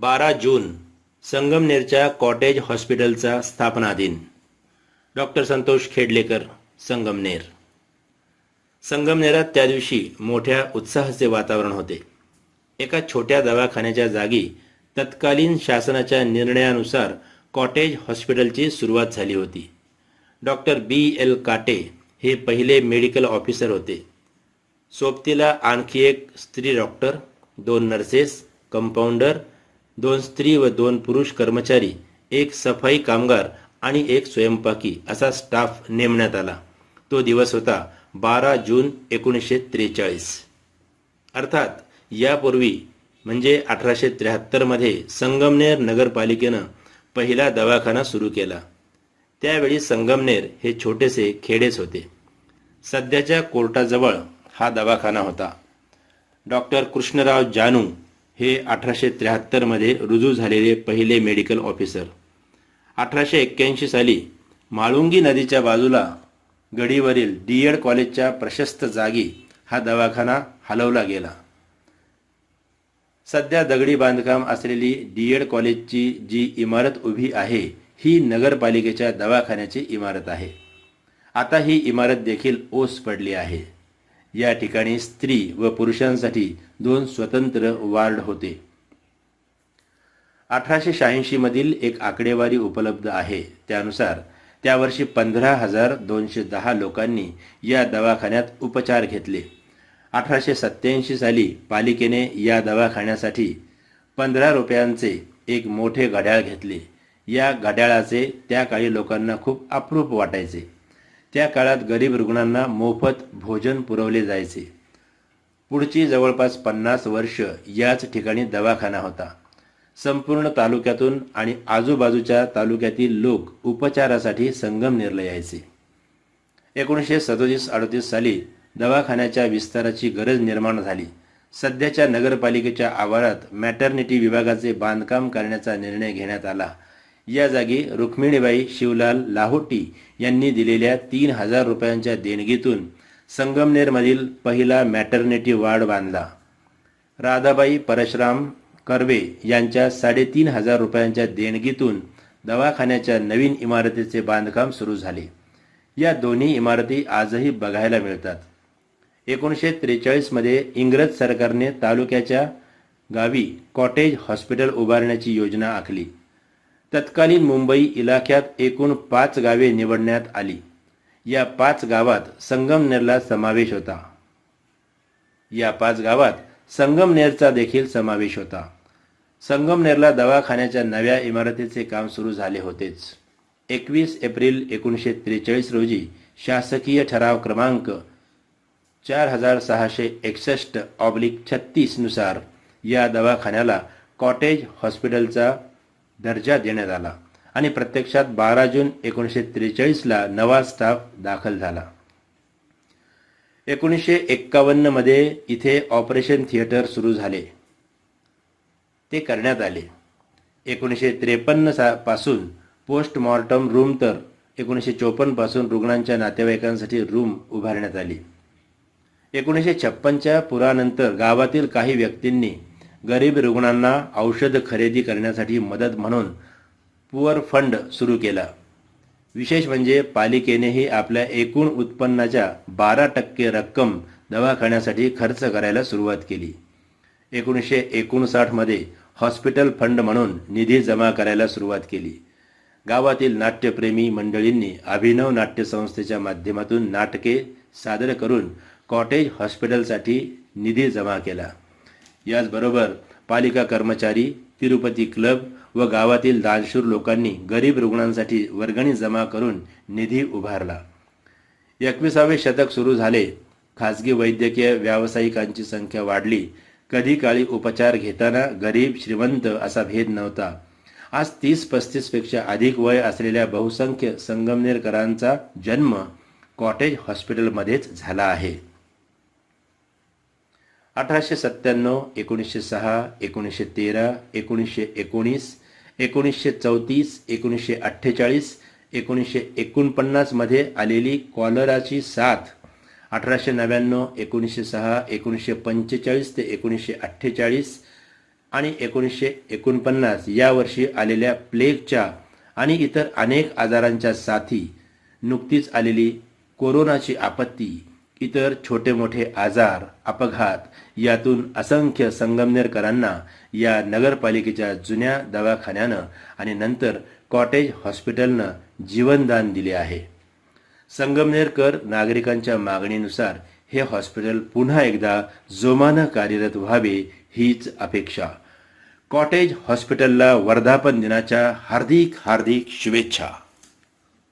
बारा जून संगमनेरच्या कॉटेज हॉस्पिटलचा स्थापना दिन डॉक्टर संतोष खेडलेकर संगमनेर. संगमनेरात त्या दिवशी मोठ्या उत्साहाचे वातावरण होते. एका छोट्या दवाखान्याच्या जागी तत्कालीन शासनाच्या निर्णयानुसार कॉटेज हॉस्पिटलची सुरुवात झाली होती. डॉक्टर बी एल काटे हे पहिले मेडिकल ऑफिसर होते. सोबतीला आणखी एक स्त्री डॉक्टर दोन नर्सेस कंपाऊंडर दोन स्त्री व दोन पुरुष कर्मचारी एक सफाई कामगार आणि एक स्वयंपाकी असा स्टाफ नेमण्यात आला. तो दिवस होता बारा जून एकोणीसशे त्रेचाळीस. अर्थात यापूर्वी म्हणजे अठराशे त्र्याहत्तरमध्ये संगमनेर नगरपालिकेनं पहिला दवाखाना सुरू केला. त्यावेळी संगमनेर हे छोटेसे खेडेच होते. सध्याच्या कोर्टाजवळ हा दवाखाना होता. डॉक्टर कृष्णराव जानू हे अठराशे त्र्याहत्तरमध्ये रुजू झालेले पहिले मेडिकल ऑफिसर अठराशे एक्क्याऐंशी साली माळुंगी नदीच्या बाजूला गडीवरील डी एड कॉलेजच्या प्रशस्त जागी हा दवाखाना हलवला गेला. सध्या दगडी बांधकाम असलेली डी एड कॉलेजची जी इमारत उभी आहे ही नगरपालिकेच्या दवाखान्याची इमारत आहे. आता ही इमारत देखील ओस पडली आहे. या ठिकाणी स्त्री व पुरुषांसाठी दोन स्वतंत्र वार्ड होते. अठराशे शहाऐंशी मधील एक आकडेवारी उपलब्ध आहे. त्यानुसार त्या वर्षी पंधरा हजार दोनशे दहा लोकांनी या दवाखान्यात उपचार घेतले. अठराशे सत्याऐंशी साली पालिकेने या दवाखान्यासाठी पंधरा रुपयांचे एक मोठे घड्याळ घेतले. या घड्याळाचे त्या काळी लोकांना खूप अप्रूप वाटायचे. त्या काळात गरीब रुग्णांना मोफत भोजन पुरवले जायचे. पुढची जवळपास पन्नास वर्ष याच ठिकाणी दवाखाना होता. संपूर्ण तालुक्यातून आणि आजूबाजूच्या तालुक्यातील लोक उपचारासाठी संगमनेरला यायचे. एकोणीसशे सदोतीस अडतीस साली दवाखान्याच्या विस्ताराची गरज निर्माण झाली. सध्याच्या नगरपालिकेच्या आवारात मॅटर्निटी विभागाचे बांधकाम करण्याचा निर्णय घेण्यात आला. या जागी रुक्मिणीबाई शिवलाल लाहोटी यांनी दिलेल्या तीन हजार रुपयांच्या देणगीतून संगमनेरमधील पहिला मॅटर्निटी वार्ड बांधला. राधाबाई परशराम कर्वे यांच्या साडेतीन हजार रुपयांच्या देणगीतून दवाखान्याच्या नवीन इमारतीचे बांधकाम सुरू झाले. या दोन्ही इमारती आजही बघायला मिळतात. एकोणीसशे त्रेचाळीसमध्ये इंग्रज सरकारने तालुक्याच्या गावी कॉटेज हॉस्पिटल उभारण्याची योजना आखली. तत्कालीन मुंबई इलाख्यात एकूण पाच गावे निवडण्यात आली. या पाच गावात संगमनेरला समावेश होता. या पाच गावात संगमनेरचा देखील समावेश होता. संगमनेरला दवाखान्याच्या नव्या इमारतीचे काम सुरू झाले होतेच. एकवीस एप्रिल एकोणीसशे त्रेचाळीस रोजी शासकीय ठराव क्रमांक चार हजार सहाशे एकसष्ट ऑब्लिक छत्तीसनुसार या दवाखान्याला कॉटेज हॉस्पिटलचा दर्जा देण्यात आला आणि प्रत्यक्षात बारा जून एकोणीसशे त्रेचाळीसला नवा स्टाफ दाखल झाला. एकोणीसशे एक्कावन्नमध्ये इथे ऑपरेशन थिएटर सुरू झाले. ते करण्यात आले. एकोणीसशे त्रेपन्न सा पासून पोस्टमॉर्टम रूम तर एकोणीसशे चोपन्नपासून रुग्णांच्या नातेवाईकांसाठी रूम उभारण्यात आली. एकोणीसशे छप्पनच्या पुरानंतर गावातील काही व्यक्तींनी गरीब रुग्णांना औषध खरेदी करण्यासाठी मदत म्हणून पुअर फंड सुरू केला. विशेष म्हणजे पालिकेनेही आपल्या एकूण उत्पन्नाच्या बारा टक्के रक्कम दवाखान्यासाठी खर्च करायला सुरुवात केली. एकोणीसशे एकोणसाठमध्ये हॉस्पिटल फंड म्हणून निधी जमा करायला सुरुवात केली. गावातील नाट्यप्रेमी मंडळींनी अभिनव नाट्यसंस्थेच्या माध्यमातून नाटके सादर करून कॉटेज हॉस्पिटलसाठी निधी जमा केला. याचबरोबर पालिका कर्मचारी तिरुपती क्लब व गावातील दानशूर लोकांनी गरीब रुग्णांसाठी वर्गणी जमा करून निधी उभारला. एकविसावे शतक सुरू झाले. खाजगी वैद्यकीय व्यावसायिकांची संख्या वाढली. कधी काळी उपचार घेताना गरीब श्रीमंत असा भेद नव्हता. आज तीस पस्तीसपेक्षा अधिक वय असलेल्या बहुसंख्य संगमनेरकरांचा जन्म कॉटेज हॉस्पिटलमध्येच झाला आहे. अठराशे सत्त्याण्णव एकोणीसशे सहा एकोणीसशे तेरा एकोणीसशे एकोणीस एकोणीसशे चौतीस एकोणीसशे अठ्ठेचाळीस एकोणीसशे एकोणपन्नासमध्ये आलेली कॉलराची साथ. अठराशे नव्याण्णव एकोणीसशे सहा एकोणीसशे पंचेचाळीस ते एकोणीसशे अठ्ठेचाळीस आणि एकोणीसशे एकोणपन्नास या वर्षी आलेल्या प्लेगच्या आणि इतर अनेक आजारांच्या साथी नुकतीच आलेली कोरोनाची आपत्ती. इतर छोटे मोठे आजार अपघात यातून असंख्य संगमनेरकरांना या नगरपालिकेच्या जुन्या दवाखान्यानं आणि नंतर कॉटेज हॉस्पिटलनं जीवनदान दिले आहे. संगमनेरकर नागरिकांच्या मागणीनुसार हे हॉस्पिटल पुन्हा एकदा जोमानं कार्यरत व्हावे हीच अपेक्षा. कॉटेज हॉस्पिटलला वर्धापन दिनाच्या हार्दिक हार्दिक शुभेच्छा.